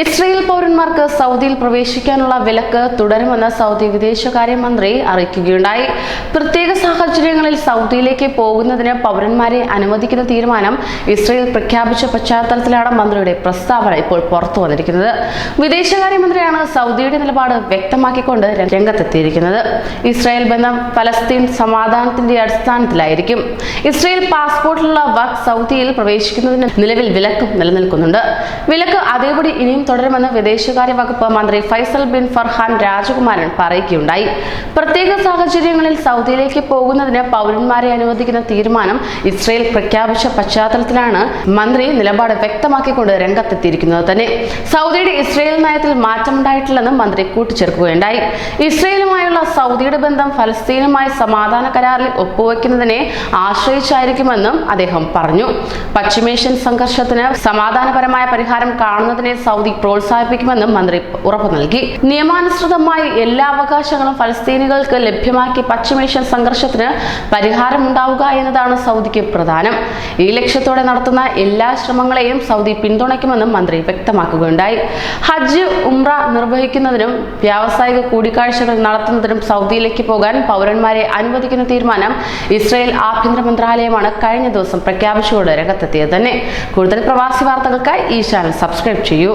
Israel പൗരന്മാർക്ക് സൗദിയിൽ പ്രവേശിക്കാനുള്ള വിലക്ക് തുടരുമെന്ന് സൗദി വിദേശകാര്യമന്ത്രി അറിയിക്കുകയുണ്ടായി. പ്രത്യേക സാഹചര്യങ്ങളിൽ സൗദിയിലേക്ക് പോകുന്നതിന് പൗരന്മാരെ അനുവദിക്കുന്ന തീരുമാനം ഇസ്രയേൽ പ്രഖ്യാപിച്ച പശ്ചാത്തലത്തിലാണ് മന്ത്രിയുടെ പ്രസ്താവന ഇപ്പോൾ പുറത്തു വന്നിരിക്കുന്നത്. വിദേശകാര്യമന്ത്രിയാണ് സൗദിയുടെ നിലപാട് വ്യക്തമാക്കിക്കൊണ്ട് രംഗത്തെത്തിയിരിക്കുന്നത്. ഇസ്രയേൽ ബന്ധം ഫലസ്തീൻ സമാധാനത്തിന്റെ അടിസ്ഥാനത്തിലായിരിക്കും. ഇസ്രയേൽ പാസ്പോർട്ടിലുള്ള വക് സൗദിയിൽ പ്രവേശിക്കുന്നതിന് നിലവിൽ വിലക്കും നിലനിൽക്കുന്നുണ്ട്. വിലക്ക് അതേപടി ഇനിയും തുടരുമെന്ന് വിദേശകാര്യ വകുപ്പ് മന്ത്രി ഫൈസൽ ബിൻ ഫർഹാൻ രാജകുമാരൻ പറയുകയുണ്ടായി. പ്രത്യേക സാഹചര്യങ്ങളിൽ സൗദിയിലേക്ക് പോകുന്നതിന് പൗരന്മാരെ അനുവദിക്കുന്ന തീരുമാനം ഇസ്രയേൽ പ്രഖ്യാപിച്ച പശ്ചാത്തലത്തിലാണ് മന്ത്രി നിലപാട് വ്യക്തമാക്കിക്കൊണ്ട് രംഗത്തെത്തിയിരിക്കുന്നത് തന്നെ. സൗദിയുടെ ഇസ്രയേൽ നയത്തിൽ മാറ്റമുണ്ടായിട്ടില്ലെന്നും മന്ത്രി കൂട്ടിച്ചേർക്കുകയുണ്ടായി. ഇസ്രയേലുമായുള്ള സൗദിയുടെ ബന്ധം ഫലസ്തീനുമായി സമാധാന കരാറിൽ ഒപ്പുവെക്കുന്നതിനെ ആശ്രയിച്ചായിരിക്കുമെന്നും അദ്ദേഹം പറഞ്ഞു. പശ്ചിമേഷ്യൻ സംഘർഷത്തിന് സമാധാനപരമായ പരിഹാരം കാണുന്നതിനെ സൗദി പ്രോത്സാഹിപ്പിക്കുമെന്നും മന്ത്രി ഉറപ്പു നൽകി. നിയമാനുസൃതമായി എല്ലാ അവകാശങ്ങളും ഫലസ്തീനികൾക്ക് ലഭ്യമാക്കി പശ്ചിമേഷ്യൻ സംഘർഷത്തിന് പരിഹാരമുണ്ടാവുക എന്നതാണ് സൗദിക്ക് പ്രധാനം. ഈ ലക്ഷ്യത്തോടെ നടത്തുന്ന എല്ലാ ശ്രമങ്ങളെയും സൗദി പിന്തുണയ്ക്കുമെന്നും മന്ത്രി വ്യക്തമാക്കുകയുണ്ടായി. ഹജ്ജ് ഉംറ നിർവഹിക്കുന്നതിനും വ്യാവസായിക കൂടിക്കാഴ്ചകൾ നടത്തുന്നതിനും സൗദിയിലേക്ക് പോകാൻ പൗരന്മാരെ അനുവദിക്കുന്ന തീരുമാനം ഇസ്രയേൽ ആഭ്യന്തര മന്ത്രാലയമാണ് കഴിഞ്ഞ ദിവസം പ്രഖ്യാപിച്ചുകൊണ്ട് രംഗത്തെത്തിയത് തന്നെ. കൂടുതൽ പ്രവാസി വാർത്തകൾക്കായി ഈ ചാനൽ സബ്സ്ക്രൈബ് ചെയ്യൂ.